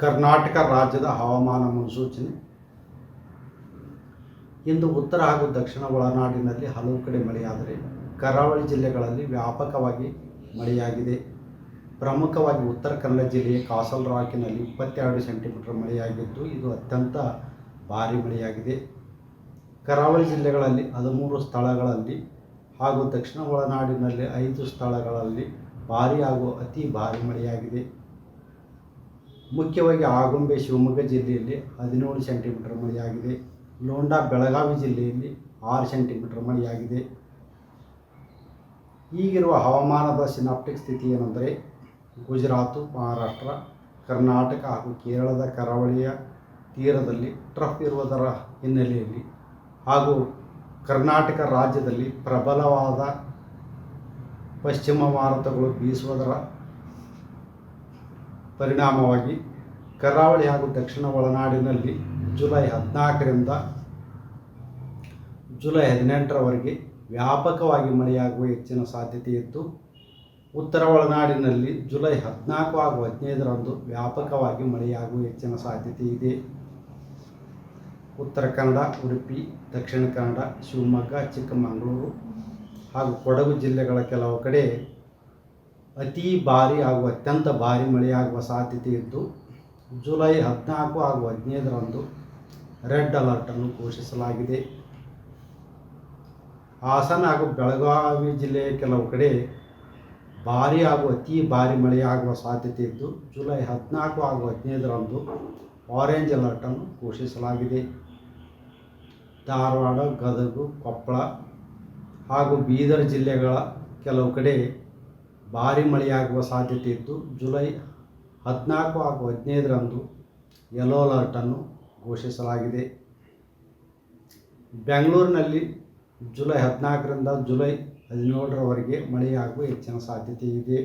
ಕರ್ನಾಟಕ ರಾಜ್ಯದ ಹವಾಮಾನ ಮುನ್ಸೂಚನೆ. ಇಂದು ಉತ್ತರ ಹಾಗೂ ದಕ್ಷಿಣ ಒಳನಾಡಿನಲ್ಲಿ ಹಲವು ಕಡೆ ಮಳೆಯಾದರೆ ಕರಾವಳಿ ಜಿಲ್ಲೆಗಳಲ್ಲಿ ವ್ಯಾಪಕವಾಗಿ ಮಳೆಯಾಗಿದೆ. ಪ್ರಮುಖವಾಗಿ ಉತ್ತರ ಕನ್ನಡ ಜಿಲ್ಲೆಯ ಕಾಸಲ್ ರಾಕಿನಲ್ಲಿ ಇಪ್ಪತ್ತೆರಡು ಸೆಂಟಿಮೀಟರ್ ಮಳೆಯಾಗಿದ್ದು, ಇದು ಅತ್ಯಂತ ಭಾರಿ ಮಳೆಯಾಗಿದೆ. ಕರಾವಳಿ ಜಿಲ್ಲೆಗಳಲ್ಲಿ ಹದಿಮೂರು ಸ್ಥಳಗಳಲ್ಲಿ ಹಾಗೂ ದಕ್ಷಿಣ ಒಳನಾಡಿನಲ್ಲಿ ಐದು ಸ್ಥಳಗಳಲ್ಲಿ ಭಾರಿ ಹಾಗೂ ಅತಿ ಭಾರಿ ಮಳೆಯಾಗಿದೆ. ಮುಖ್ಯವಾಗಿ ಆಗುಂಬೆ ಶಿವಮೊಗ್ಗ ಜಿಲ್ಲೆಯಲ್ಲಿ ಹದಿನೇಳು ಸೆಂಟಿಮೀಟರ್ ಮಳೆಯಾಗಿದೆ. ಲೋಂಡಾ ಬೆಳಗಾವಿ ಜಿಲ್ಲೆಯಲ್ಲಿ ಆರು ಸೆಂಟಿಮೀಟರ್ ಮಳೆಯಾಗಿದೆ. ಈಗಿರುವ ಹವಾಮಾನದ ಸಿನಾಪ್ಟಿಕ್ ಸ್ಥಿತಿ ಏನೆಂದರೆ, ಗುಜರಾತು, ಮಹಾರಾಷ್ಟ್ರ, ಕರ್ನಾಟಕ ಹಾಗೂ ಕೇರಳದ ಕರಾವಳಿಯ ತೀರದಲ್ಲಿ ಟ್ರಫ್ ಇರುವುದರ ಹಿನ್ನೆಲೆಯಲ್ಲಿ ಹಾಗೂ ಕರ್ನಾಟಕ ರಾಜ್ಯದಲ್ಲಿ ಪ್ರಬಲವಾದ ಪಶ್ಚಿಮ ಭಾರತಗಳು ಬೀಸುವುದರ ಪರಿಣಾಮವಾಗಿ ಕರಾವಳಿ ಹಾಗೂ ದಕ್ಷಿಣ ಒಳನಾಡಿನಲ್ಲಿ ಜುಲೈ ಹದಿನಾಲ್ಕರಿಂದ ಜುಲೈ ಹದಿನೆಂಟರವರೆಗೆ ವ್ಯಾಪಕವಾಗಿ ಮಳೆಯಾಗುವ ಹೆಚ್ಚಿನ ಸಾಧ್ಯತೆ ಇದ್ದು ಉತ್ತರ ಒಳನಾಡಿನಲ್ಲಿ ಜುಲೈ ಹದಿನಾಲ್ಕು ಹಾಗೂ ಹದಿನೈದರಂದು ವ್ಯಾಪಕವಾಗಿ ಮಳೆಯಾಗುವ ಹೆಚ್ಚಿನ ಸಾಧ್ಯತೆ ಇದೆ ಉತ್ತರ ಕನ್ನಡ, ಉಡುಪಿ, ದಕ್ಷಿಣ ಕನ್ನಡ, ಶಿವಮೊಗ್ಗ, ಚಿಕ್ಕಮಗಳೂರು ಹಾಗೂ ಕೊಡಗು ಜಿಲ್ಲೆಗಳ ಕೆಲವು ಕಡೆ ಅತಿ ಭಾರಿ ಹಾಗೂ ಅತ್ಯಂತ ಭಾರಿ ಮಳೆಯಾಗುವ ಸಾಧ್ಯತೆ ಇದ್ದು, ಜುಲೈ ಹದಿನಾಲ್ಕು ಹಾಗೂ ಹದಿನೈದರಂದು ರೆಡ್ ಅಲರ್ಟನ್ನು ಘೋಷಿಸಲಾಗಿದೆ. ಹಾಸನ ಹಾಗೂ ಬೆಳಗಾವಿ ಜಿಲ್ಲೆಯ ಕೆಲವು ಕಡೆ ಭಾರಿ ಹಾಗೂ ಅತಿ ಭಾರಿ ಮಳೆಯಾಗುವ ಸಾಧ್ಯತೆ ಇದ್ದು, ಜುಲೈ ಹದಿನಾಲ್ಕು ಹಾಗೂ ಹದಿನೈದರಂದು ಆರೆಂಜ್ ಅಲರ್ಟನ್ನು ಘೋಷಿಸಲಾಗಿದೆ. ಧಾರವಾಡ, ಗದಗು, ಕೊಪ್ಪಳ ಹಾಗೂ ಬೀದರ್ ಜಿಲ್ಲೆಗಳ ಕೆಲವು ಕಡೆ ಭಾರಿ ಮಳೆಯಾಗುವ ಸಾಧ್ಯತೆ ಇದ್ದು ಜುಲೈ ಹದಿನಾಲ್ಕು ಹಾಗೂ ಹದಿನೈದರಂದು ಯೆಲ್ಲೋ ಅಲರ್ಟನ್ನು ಘೋಷಿಸಲಾಗಿದೆ. ಬೆಂಗಳೂರಿನಲ್ಲಿ ಜುಲೈ ಹದಿನಾಲ್ಕರಿಂದ ಜುಲೈ ಹದಿನೇಳರವರೆಗೆ ಮಳೆಯಾಗುವ ಹೆಚ್ಚಿನ ಸಾಧ್ಯತೆ ಇದೆ.